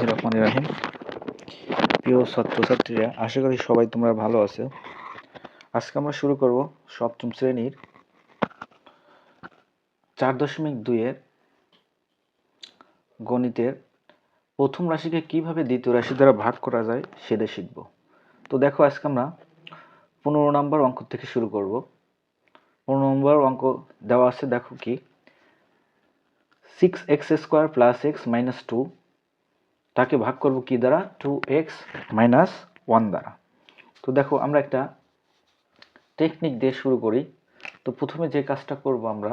বিসমিল্লাহ প্রিয় ছাত্রছাত্রীরা, আশা করি সবাই তোমরা ভালো আছো। আজকে আমরা শুরু করব সপ্তম শ্রেণির চার দশমিক দুইয়ের গণিতের প্রথম রাশিকে কীভাবে দ্বিতীয় রাশি দ্বারা ভাগ করা যায় সেটা শিখব। তো দেখো, আজকে আমরা পনেরো নম্বর অঙ্ক থেকে শুরু করব। পনেরো নম্বর অঙ্ক দেওয়া আছে, দেখো কি? Six x square plus x minus two তাকে ভাগ করব কি দ্বারা? টু এক্স মাইনাস ওয়ান দ্বারা। তো দেখো, আমরা একটা টেকনিক দিয়ে শুরু করি। তো প্রথমে যে কাজটা করব আমরা,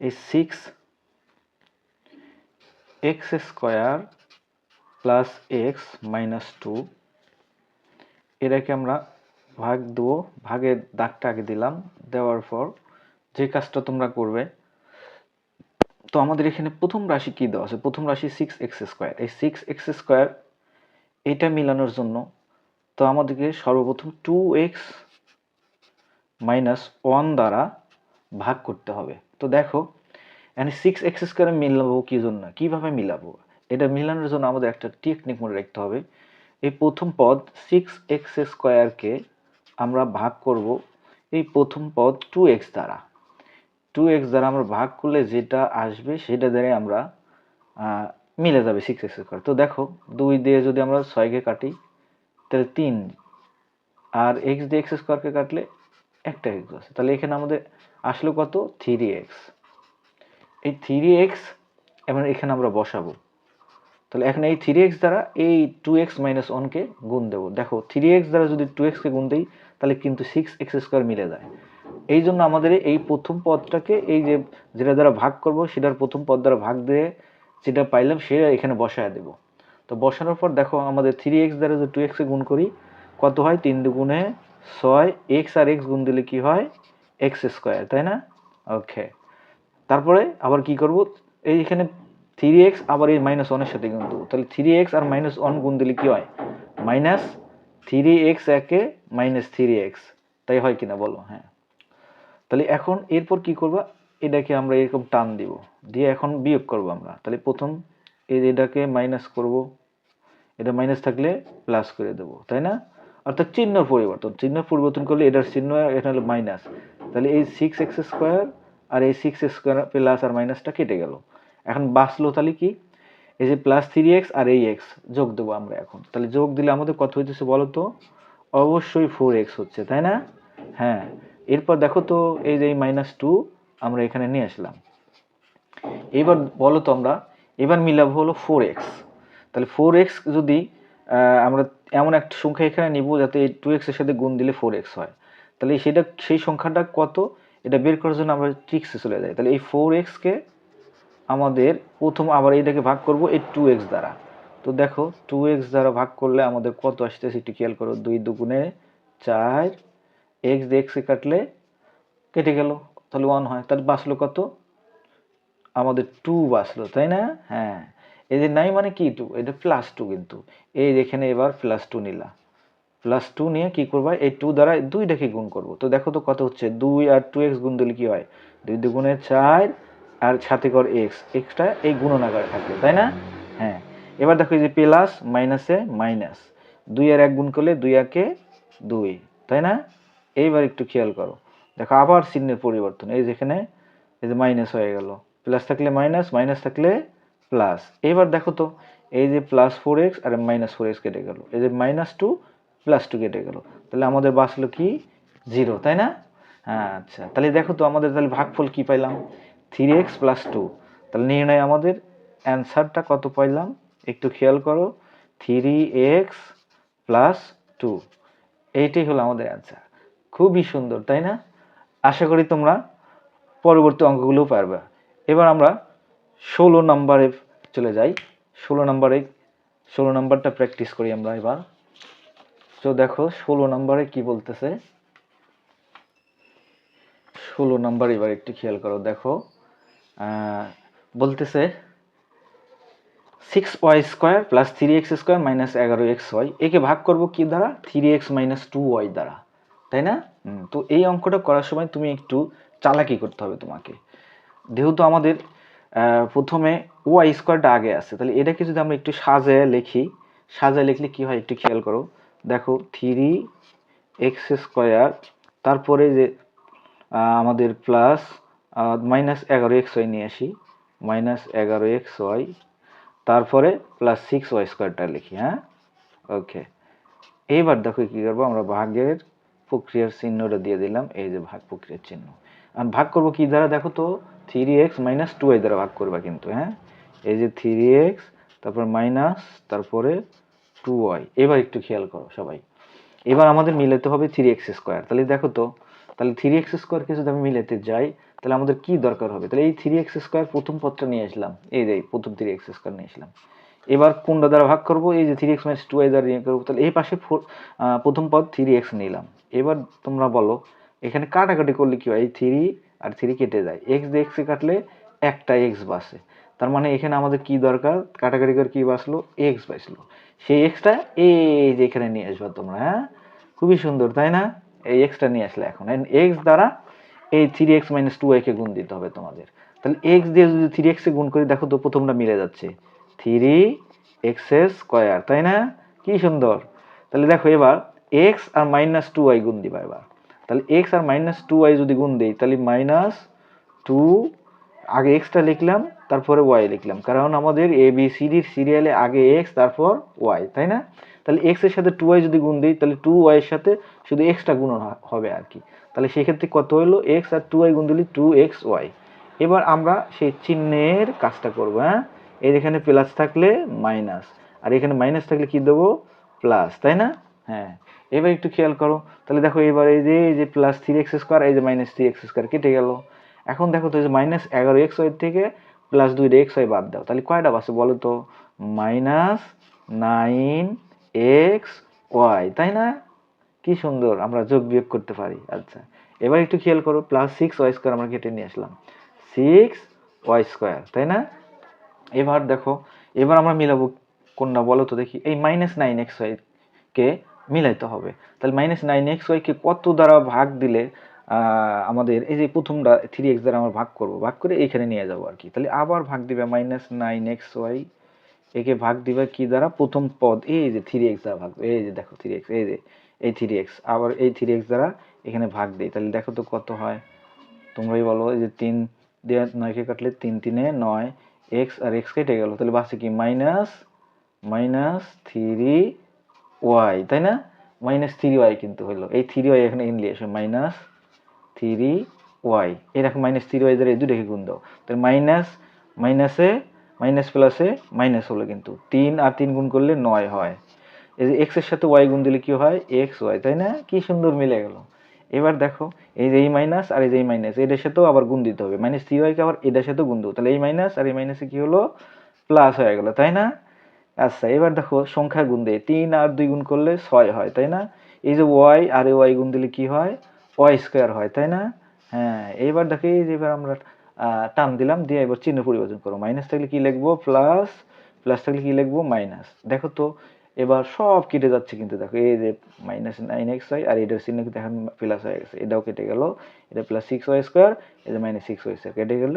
এই six x square plus x minus two এটাকে আমরা ভাগ দেবো ভাগের দাগটা আগে দিলাম, দেওয়ার পর যে কাজটা তোমরা করবে তো আমাদের এখানে প্রথম রাশি কি দেওয়া আছে? প্রথম রাশি সিক্স এক্স স্কোয়ার এই সিক্স এক্স স্কোয়ার এটা মিলানোর জন্য তো আমাদেরকে সর্বপ্রথম টু এক্স মাইনাস ওয়ান দ্বারা ভাগ করতে হবে। তো দেখো, এখানে সিক্স এক্স স্কোয়ারে মিলাবো কী জন্য? কীভাবে মিলাবো? এটা মিলানোর জন্য আমাদের একটা টেকনিক মনে রাখতে হবে। এই প্রথম পদ সিক্স এক্স স্কোয়ারকে আমরা ভাগ করব এই প্রথম পদ টু এক্স দ্বারা। টু এক্স দ্বারা আমরা ভাগ করলে যেটা আসবে সেটা দ্বারাই আমরা মিলে যাবে সিক্স এক্স স্কোয়ার তো দেখো, দুই দিয়ে যদি আমরা ছয়কে কাটি, তাহলে তিন। আর এক্স দিয়ে এক্স স্কোয়ারকে কাটলে একটা এক্স আছে। তাহলে এখানে আমাদের আসলো কত? থ্রি এক্স এই থ্রি এক্স এবার এখানে আমরা বসাবো। তাহলে এখন এই থ্রি এক্স দ্বারা এই টু এক্স মাইনাস ওয়ানকে গুণ দেবো। দেখো থ্রি এক্স দ্বারা যদি টু এক্সকে গুণ দিই, তাহলে কিন্তু সিক্স এক্স স্কোয়ার মিলে যায়। এই জন্য আমাদের এই প্রথম পদটাকে এই যে যেটা দ্বারা ভাগ করব, সেটার প্রথম পদ দ্বারা ভাগ দিয়ে যেটা পাইলাম, সেটা এখানে বসায় দেব। তো বসানোর পর দেখো আমাদের থ্রি এক্স দ্বারা যদি টু এক্সে গুণ করি, কত হয়? তিন দুগুণে ছয় এক্স আর এক্স গুণ দিলে কি হয়? এক্স স্কোয়ার তাই না? ওকে তারপরে আবার কি করব? এই এখানে থ্রি এক্স আবার এই মাইনাস ওয়ানের সাথে গুণ দেবো। তাহলে থ্রি এক্স আর মাইনাস ওয়ান গুণ দিলে কি হয়? মাইনাস থ্রি এক্স একে মাইনাস থ্রি এক্স তাই হয় কিনা বলো? হ্যাঁ। তাহলে এখন এরপর কি করবা? এটাকে আমরা এরকম টান দিব। দিয়ে এখন বিয়োগ করব আমরা। তাহলে প্রথম এটাকে মাইনাস করব। এটা মাইনাস থাকলে প্লাস করে দেব, তাই না? অর্থাৎ চিহ্ন পরিবর্তন। চিহ্ন পরিবর্তন করলে এটার চিহ্ন এটা হলো মাইনাস তাহলে এই সিক্স এক্স স্কোয়ার আর এই সিক্স স্কোয়ার প্লাস আর মাইনাসটা কেটে গেল। এখন বাঁচলো তাহলে কি? এই যে প্লাস থ্রি এক্স আর এই এক্স যোগ দেবো আমরা এখন। তাহলে যোগ দিলে আমাদের কত হইতেছে বলো তো অবশ্যই ফোর এক্স হচ্ছে, তাই না? হ্যাঁ। এরপর দেখো তো এই যে মাইনাস টু আমরা এখানে নিয়ে আসলাম। এবার বলো তো আমরা, এবার মিলাবো হলো ফোর এক্স তাহলে ফোর এক্স যদি আমরা এমন একটা সংখ্যা এখানে নিব যাতে এই টু এক্সের সাথে গুণ দিলে ফোর এক্স হয়। তাহলে সেটা, সেই সংখ্যাটা কত, এটা বের করার জন্য আমরা ট্রিক্সে চলে যাই। তাহলে এই ফোর এক্সকে আমাদের প্রথম আবার এইটাকে ভাগ করব এই টু এক্স দ্বারা। তো দেখো টু এক্স দ্বারা ভাগ করলে আমাদের কত আসতেছে, একটু খেয়াল করো, দুই দুগুণে চার এক্স দিয়ে এক্সে কাটলে কেটে গেল। তাহলে ওয়ান হয়। তাহলে বাঁচলো কত? আমাদের টু বাঁচলো, তাই না? হ্যাঁ। এই যে নাই মানে কি টু এটা প্লাস টু কিন্তু। এই এখানে এবার প্লাস টু নিলা। প্লাস টু নিয়ে কী করবা? এই টু দ্বারা দুইটাকে গুণ করব। তো দেখো তো কত হচ্ছে? দুই আর টু এক্স গুণ দিলে কী হয়? দুই দুগুণে চার আর সাথে কর এক্স এক্সটা এই গুণনাগারে থাকল তাই না? হ্যাঁ। এবার দেখো এই যে প্লাস মাইনাসে মাইনাস দুই আর এক গুণ করলে দুই একে দুই, তাই না? এইবার একটু খেয়াল করো। দেখো আবার চিহ্নের পরিবর্তন, এই যেখানে এই যে মাইনাস হয়ে গেল। প্লাস থাকলে মাইনাস মাইনাস থাকলে প্লাস এইবার দেখো তো, এই যে প্লাস ফোর এক্স আর মাইনাস ফোর এক্স কেটে গেল। এই যে মাইনাস টু প্লাস টু কেটে গেল। তাহলে আমাদের বাঁচলো কি? জিরো তাই না? হ্যাঁ আচ্ছা তাহলে দেখো তো আমাদের তাহলে ভাগফল কি পাইলাম? থ্রি এক্স প্লাস টু তাহলে নির্ণয় আমাদের অ্যান্সারটা কত পাইলাম? একটু খেয়াল করো। থ্রি এক্স প্লাস টু এইটাই হলো আমাদের অ্যান্সার খুবই সুন্দর, তাই না? আশা করি তোমরা পরবর্তী অঙ্কগুলোও পারবে। এবার আমরা ষোলো নম্বরে চলে যাই। ষোলো নম্বরে, ষোলো নম্বরটা প্র্যাকটিস করি আমরা এবার। তো দেখো, ষোলো নম্বরে কি বলতেছে? ষোলো নম্বর এবার একটু খেয়াল করো, দেখো বলতেছে six y square plus three x square minus এগারো এক্স ওয়াই একে ভাগ করব কি দ্বারা? Three x minus two y দ্বারা। তাই না? তো এই অঙ্কটা করার সময় তুমি একটু চালাকি করতে হবে তোমাকে। যেহেতু আমাদের প্রথমে ওয়াই স্কোয়ারটা আগে আছে, তাহলে এটাকে যদি আমরা একটু সাজায় লিখি, সাজায় লিখলে কি হয় একটু খেয়াল করো। দেখো থ্রি এক্স স্কোয়ার তারপরে যে আমাদের প্লাস মাইনাস এগারো এক্স ওয়াই নিয়ে আসি মাইনাস এগারো এক্স ওয়াই তারপরে প্লাস সিক্স ওয়াই স্কোয়ারটা লিখি হ্যাঁ? ওকে এইবার দেখো কি করব, আমরা ভাগের প্রক্রিয়ার চিহ্নটা দিয়ে দিলাম, এই যে ভাগ প্রক্রিয়ার চিহ্ন। আর ভাগ করব কি দ্বারা? দেখো তো three x minus two y দ্বারা ভাগ করবা কিন্তু হ্যাঁ? এই যে থ্রি এক্স তারপর মাইনাস তারপরে টু ওয়াই এবার একটু খেয়াল করো সবাই। এবার আমাদের মিলাতে হবে থ্রি এক্স স্কোয়ার তাহলে দেখো তো, তাহলে থ্রি এক্স স্কোয়ারকে যদি আমি মিলাতে যাই, তাহলে আমাদের কি দরকার হবে? তাহলে এই থ্রি এক্স স্কোয়ার প্রথম পদটা নিয়ে আসলাম। এই যে প্রথম থ্রি এক্স স্কোয়ার নিয়ে আসলাম। এবার কোনটা দ্বারা ভাগ করব? এই যে three x minus two y দ্বারা নিয়ে করব। তাহলে এই পাশে প্রথম পদ থ্রি এক্স নিলাম। এবার তোমরা বলো, এখানে কাটাকাটি করলে কি হয়? এই থ্রি আর থ্রি কেটে যায়। এক্স দিয়ে এক্সে কাটলে একটা এক্স বাসে। তার মানে এখানে আমাদের কি দরকার? কাটাকাটি করে কি বাঁচলো এক্স বাঁচলো সেই এক্সটা এই যে এখানে নিয়ে আসবা তোমরা হ্যাঁ? খুবই সুন্দর, তাই না? এই এক্সটা নিয়ে আসলে এখন। এক্স দ্বারা এই থ্রি এক্স মাইনাস টু কে গুণ দিতে হবে তোমাদের। তাহলে এক্স দিয়ে যদি থ্রি এক্সে গুণ করি, দেখো তো প্রথমটা মিলে যাচ্ছে। থ্রি এক্স স্কোয়ার, তাই না? কি সুন্দর। তাহলে দেখো এবার এক্স আর মাইনাস টু ওয়াই গুণ দিবা এবার। তাহলে এক্স আর মাইনাস টু ওয়াই যদি গুণ দিই, তাহলে মাইনাস টু আগে এক্সটা লিখলাম, তারপরে ওয়াই লিখলাম। কারণ আমাদের এ বি সি ডির সিরিয়ালে আগে এক্স তারপর ওয়াই তাই না? তাহলে এক্সের সাথে টু ওয়াই যদি গুণ দিই, তাহলে টু ওয়াই এর সাথে শুধু এক্সটা গুণ হবে আর কি। তাহলে সেক্ষেত্রে কত হলো? এক্স আর টু ওয়াই গুণ দিলে টু এক্স ওয়াই এবার আমরা সেই চিহ্নের কাজটা করব হ্যাঁ? এর এখানে প্লাস থাকলে মাইনাস আর এখানে মাইনাস থাকলে কি দেবো? প্লাস তাই না? হ্যাঁ এবার একটু খেয়াল করো। তাহলে দেখো এবার এই যে এই যে প্লাস থ্রি এক্স স্কোয়ার এই যে মাইনাস থ্রি এক্স স্কোয়ার কেটে গেল। এখন দেখো তো যে মাইনাস এগারো এক্স ওয়াই থেকে প্লাস দুইটা এক্স ওয়াই বাদ দাও। তাহলে কয়টা বাসে বলো তো? মাইনাস নাইন এক্স ওয়াই তাই না? কি সুন্দর, আমরা যোগ বিয়োগ করতে পারি। আচ্ছা এবার একটু খেয়াল করো প্লাস সিক্স ওয়াই স্কোয়ার আমরা কেটে নিয়ে আসলাম। সিক্স ওয়াই স্কোয়ার তাই না? এবার দেখো, এবার আমরা মিলাবো কোনটা বলো তো দেখি। এই মাইনাস নাইন এক্স ওয়াই কে মিলাইতে হবে। তাহলে মাইনাস নাইন এক্স ওয়াই কে কত দ্বারা ভাগ দিলে আমাদের এই যে প্রথমটা থ্রি এক্স দ্বারা আমরা ভাগ করব, ভাগ করে এইখানে নিয়ে যাব আর কি। তাহলে আবার ভাগ দিবে মাইনাস নাইন এক্স ওয়াই একে ভাগ দিবে কি দ্বারা? প্রথম পদ এই যে থ্রি এক্স দ্বারা ভাগ, এই যে দেখো থ্রি এক্স এই যে, এই থ্রি এক্স আবার এই থ্রি এক্স দ্বারা এখানে ভাগ দিই। তাহলে দেখো তো কত হয়? তোমরাই বলো, এই যে তিন দিয়ে নয়কে কাটলে তিন তিনে নয় এক্স আর এক্স কেটে গেল। তাহলে বাসে কি? মাইনাস মাইনাস থ্রি ওয়াই তাই না? মাইনাস থ্রি ওয়াই কিন্তু হলো। এই থ্রি ওয়াই এখানে ইনলি আসে মাইনাস থ্রি ওয়াই এরকম মাইনাস থ্রি ওয়াই দ্বারা এই দুটোকে গুণ দাও। তাহলে মাইনাস মাইনাসে মাইনাস প্লাসে মাইনাস হলো কিন্তু। তিন আর তিন গুণ করলে নয় হয়। এই যে এক্সের সাথে ওয়াই গুণ দিলে কি হয়? এক্স ওয়াই তাই না? কি সুন্দর মিলে গেল। এবার দেখো, এই যে এই মাইনাস আর এই যে এই মাইনাস এটার সাথেও আবার গুণ দিতে হবে। মাইনাস থ্রি ওয়াইকে আবার এটার সাথেও গুণ দেবো তাহলে এই মাইনাস আর এই মাইনাসে কি হলো? প্লাস হয়ে গেলো, তাই না? আচ্ছা এবার দেখো সংখ্যা গুণ দেয় তিন আর দুই গুণ করলে ছয় হয়, তাই না? এই যে ওয়াই আর ওয়াই গুণ দিলে কি হয়? ওয়াই স্কোয়ার হয়, তাই না? হ্যাঁ এইবার দেখো এই যে এবার আমরা টান দিলাম, দিয়ে এবার চিহ্ন পরিবর্তন করো। মাইনাস থাকলে কি লিখব? প্লাস প্লাস থাকলে কি লিখব? মাইনাস। দেখো তো, এবার সব কেটে যাচ্ছে কিন্তু দেখো, এই যে মাইনাস নাইন এক্স ওয়াই আর এটার চিহ্ন এখন প্লাস হয়ে গেছে, এটাও কেটে গেল। এটা প্লাস সিক্স ওয়াই স্কোয়ার যে মাইনাস সিক্স ওয়াই স্কোয়ার কেটে গেল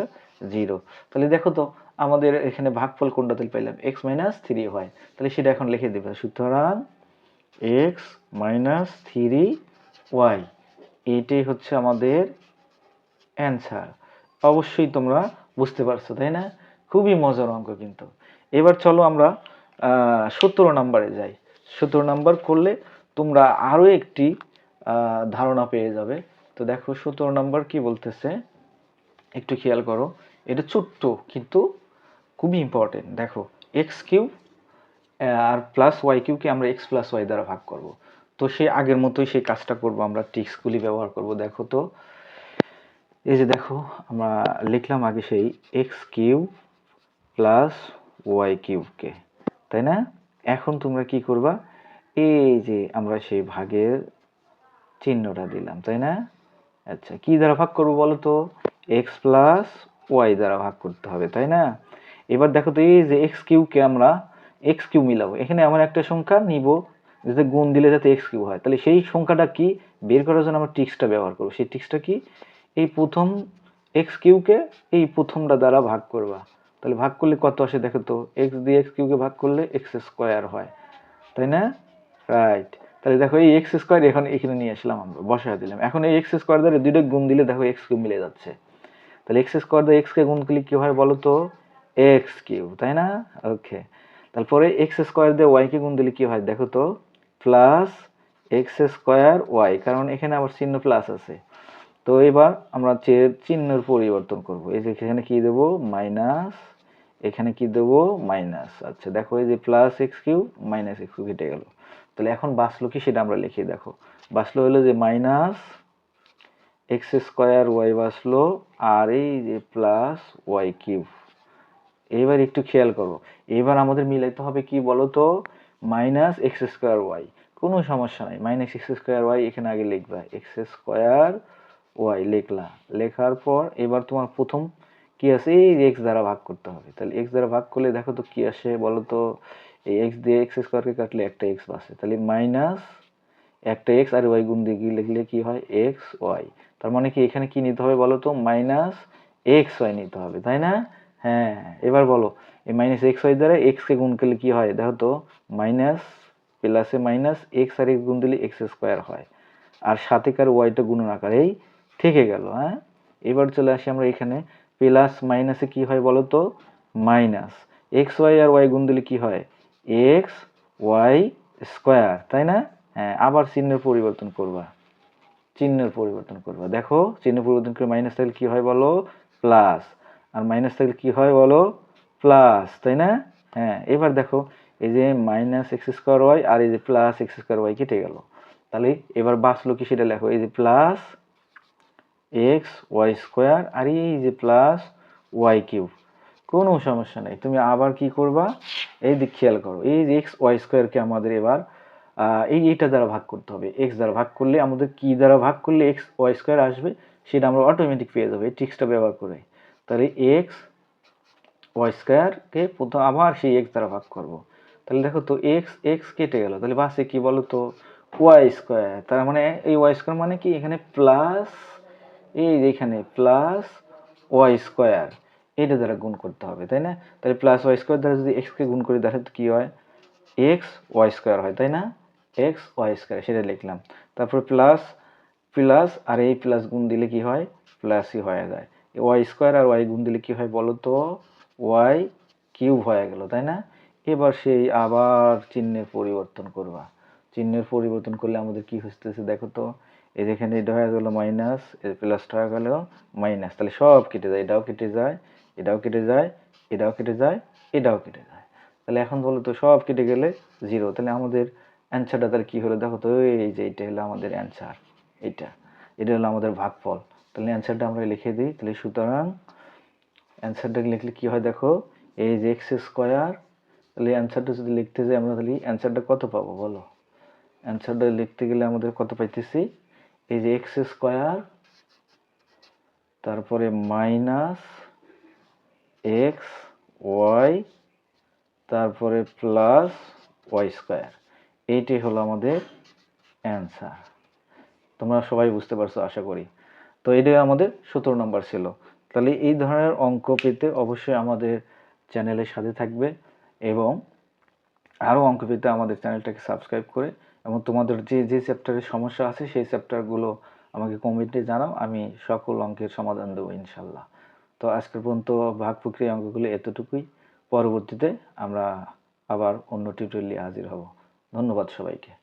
জিরো তাহলে দেখো তো আমাদের এখানে ভাগফল কোনটা তাহলে পাইলাম? এক্স মাইনাস থ্রি হয় তাহলে সেটা এখন লিখে দেবে। সুতরাং এক্স মাইনাস থ্রি ওয়াই এইটাই হচ্ছে আমাদের অ্যান্সার অবশ্যই তোমরা বুঝতে পারছ, তাই না? খুবই মজার অঙ্ক কিন্তু। এবার চলো আমরা সতেরো নাম্বারে যাই। সতেরো নাম্বার করলে তোমরা আরও একটি ধারণা পেয়ে যাবে। তো দেখো, সতেরো নাম্বার কি বলতেছে? একটু খেয়াল করো। এটা ছোট্ট, কিন্তু খুবই ইম্পর্টেন্ট দেখো এক্স কিউ আর প্লাস ওয়াই কিউকে আমরা এক্স প্লাস ওয়াই দ্বারা ভাগ করব। তো সে আগের মতোই সেই কাজটা করব, আমরা ট্রিক্সগুলি ব্যবহার করব। দেখো তো, এই যে দেখো, আমরা লিখলাম আগে সেই এক্স কিউ প্লাস ওয়াই কিউবকে তাই না? এখন তোমরা কি করবা? এই যে আমরা সেই ভাগের চিহ্নটা দিলাম, তাই না? আচ্ছা কি দ্বারা ভাগ করব বলো তো? এক্স প্লাস ওয়াই দ্বারা ভাগ করতে হবে, তাই না? এবার দেখো তো এই যে এক্স কিউকে আমরা এক্স কিউ মিলাবো। এখানে এমন একটা সংখ্যা নিব, যাতে গুণ দিলে যাতে এক্স কিউ হয়। তাহলে সেই সংখ্যাটা কি? বের করার জন্য আমরা ট্রিক্সটা ব্যবহার করব। সেই ট্রিক্সটা কি? এই প্রথম এক্স কিউকে এই প্রথমটা দ্বারা ভাগ করবা। তাহলে ভাগ করলে কত আসে দেখো তো? এক্স দিয়ে এক্স কিউকে ভাগ করলে এক্স স্কোয়ার হয়। তাই না? রাইট তাহলে দেখো এই এক্স স্কোয়ার এখন এখানে নিয়ে আসলাম আমরা, বসায় দিলাম। এখন এই এক্স স্কোয়ার দ্বারা দুইটা গুণ দিলে দেখো এক্স কিউ মিলে যাচ্ছে। তাহলে এক্স স্কোয়ার দিয়ে এক্স কে গুণ করলে কি হয় বলো তো? এক্স কিউ তাই না? ওকে তারপরে এক্স স্কোয়ার দিয়ে ওয়াই কে গুণ দিলে কি হয়? দেখো তো প্লাস এক্স স্কোয়ার ওয়াই কারণ এখানে আবার চিহ্ন প্লাস আছে। তো এবার আমরা চিহ্নের পরিবর্তন করব, এই যে এখানে কি দেবো? মাইনাস এখানে কি দেবো? মাইনাস আচ্ছা দেখো এই যে plus x cube minus x কেটে গেল। তাহলে এখন বাঁচলো কি সেটা আমরা লিখে দেখো। বাঁচলো হলো যে মাইনাস এক্স স্কোয়ার ওয়াই বাঁচলো, আর এই যে প্লাস ওয়াই কিউব এবার একটু খেয়াল করো। এবার আমাদের মিলাইতে হবে কি বলো তো মাইনাস এক্স স্কোয়ার ওয়াই। কোনো সমস্যা নাই। মাইনাস এক্স স্কোয়ার ওয়াই এখানে আগে লিখবা। এক্স স্কোয়ার ওয়াই লিখলা। লেখার পর এবার তোমার প্রথম কি আছে? এই এক্স দ্বারা ভাগ করতে হবে। তাহলে এক্স দ্বারা ভাগ করলে দেখো তো কি আসে বলো তো এই এক্স দিয়ে এক্স স্কোয়ারকে কাটলে একটা এক্স বাসে। তাহলে মাইনাস একটা এক্স আর ওয়াই গুণ দিয়ে লিখলে কি হয়? X y. তার মানে কি এখানে কি নিতে হবে বলো তো মাইনাস এক্স ওয়াই নিতে হবে। তাই না? হ্যাঁ এবার বলো, এই মাইনাস এক্স ওয়াই দ্বারা এক্স কে গুণ করলে কি হয়? দেখো তো মাইনাস প্লাসে মাইনাস এক্স আর এক্স গুণ দিলে এক্স স্কোয়ার হয়। আর সাথে কার ওয়াইটা গুণন আকারেই থেকে গেল হ্যাঁ? এবার চলে আসি আমরা এখানে প্লাস মাইনাসে কি হয় বলো তো? মাইনাস এক্স ওয়াই আর ওয়াই গুণ দিলে কি হয়? এক্স ওয়াই স্কোয়ার তাই না? হ্যাঁ আবার চিহ্নের পরিবর্তন করবা, চিহ্নের পরিবর্তন করবা। দেখো চিহ্ন পরিবর্তন করে মাইনাস থাকলে কি হয় বলো? প্লাস আর মাইনাস থাকলে কি হয় বলো? প্লাস তাই না? হ্যাঁ এবার দেখো, এই যে মাইনাস এক্স স্কোয়ার ওয়াই আর এই যে প্লাস এক্স স্কোয়ার ওয়াই কেটে গেল। তাহলে এবার বাঁচলো কি সেটা লেখো, এই যে প্লাস এক্স ওয়াই স্কোয়ার আর এই যে প্লাস ওয়াই কিউব কোনো সমস্যা নেই, তুমি আবার কি করবা? এই দিক খেয়াল করো, এই যে এক্স ওয়াই স্কোয়ারকে আমাদের এবার এই, এইটা দ্বারা ভাগ করতে হবে। এক্স দ্বারা ভাগ করলে আমাদের কি দ্বারা ভাগ করলে এক্স ওয়াই স্কোয়ার আসবে? সেটা আমরা অটোমেটিক পেয়ে যাব, এই ট্রিক্সটা ব্যবহার করে। তাহলে এক্স ওয়াই স্কোয়ারকে প্রথম আবার সেই এক্স দ্বারা ভাগ করব। তাহলে দেখো তো এক্স এক্স কেটে গেল। তাহলে বাসে কি বলো তো? Y square. তার মানে এই ওয়াই স্কোয়ার মানে কি? এখানে প্লাস এই যে এখানে প্লাস ওয়াই স্কোয়ার। এটা দ্বারা গুণ করতে হবে, তাই না? তাহলে প্লাস ওয়াই স্কোয়ার দ্বারা যদি এক্সকে গুণ করি, তাহলে কি হয়? এক্স ওয়াই স্কোয়ার হয়, তাই না? এক্স ওয়াই স্কোয়ার, সেটা লিখলাম। তারপর প্লাস প্লাস, আর এই প্লাস গুণ দিলে কি হয়? প্লাসই হয়ে যায়। ওয়াই স্কোয়ার আর ওয়াই গুণ দিলে কি হয় বলো তো? ওয়াই কিউব হয়ে গেল, তাই না? এবার সেই আবার চিহ্নের পরিবর্তন করবা। চিহ্নের পরিবর্তন করলে আমাদের কি হচ্ছে দেখো তো? এই যেখানে এটা হয়ে গেল মাইনাস, এর প্লাসটা হয়ে গেল মাইনাস। তাহলে সব কেটে যায়, এটাও কেটে যায়, এটাও কেটে যায়, এটাও কেটে যায়, এটাও কেটে যায়। তাহলে এখন বলো তো সব কেটে গেলে জিরো তাহলে আমাদের অ্যান্সারটা তাহলে কি হলো দেখো তো? এই যে এটা হলো আমাদের অ্যান্সার এটা এটা হলো আমাদের ভাগফল। তাহলে অ্যান্সারটা আমরা লিখে দিই। তাহলে সুতরাং অ্যান্সারটা লিখলে কি হয় দেখো? এই যে এক্স স্কোয়ার তাহলে অ্যান্সারটা যদি লিখতে যাই আমরা তাহলে অ্যান্সারটা কত পাবো বলো? অ্যান্সারটা লিখতে গেলে আমাদের কত পাইতেছি? এই যে এক্স স্কোয়ার তারপরে মাইনাস এক্স ওয়াই তারপরে প্লাস ওয়াই স্কোয়ার এইটাই হলো আমাদের অ্যান্সার তোমরা সবাই বুঝতে পারছ, আশা করি। তো এটাই আমাদের সতেরো নম্বর ছিল। তাহলে এই ধরনের অঙ্ক পেতে অবশ্যই আমাদের চ্যানেলের সাথে থাকবে এবং আরও অঙ্ক পেতে আমাদের চ্যানেলটাকে সাবস্ক্রাইব করে এবং তোমাদের যে যে চ্যাপ্টারের সমস্যা আছে সেই চ্যাপ্টারগুলো আমাকে কমেন্টে জানাও, আমি সকল অঙ্কের সমাধান দেবো ইনশাল্লাহ। তো আজকের পর্যন্ত ভাগ প্রক্রিয়া অঙ্কগুলো এতটুকুই। পরবর্তীতে আমরা আবার অন্য টিউটোরিয়ালে হাজির হব। ধন্যবাদ সবাইকে।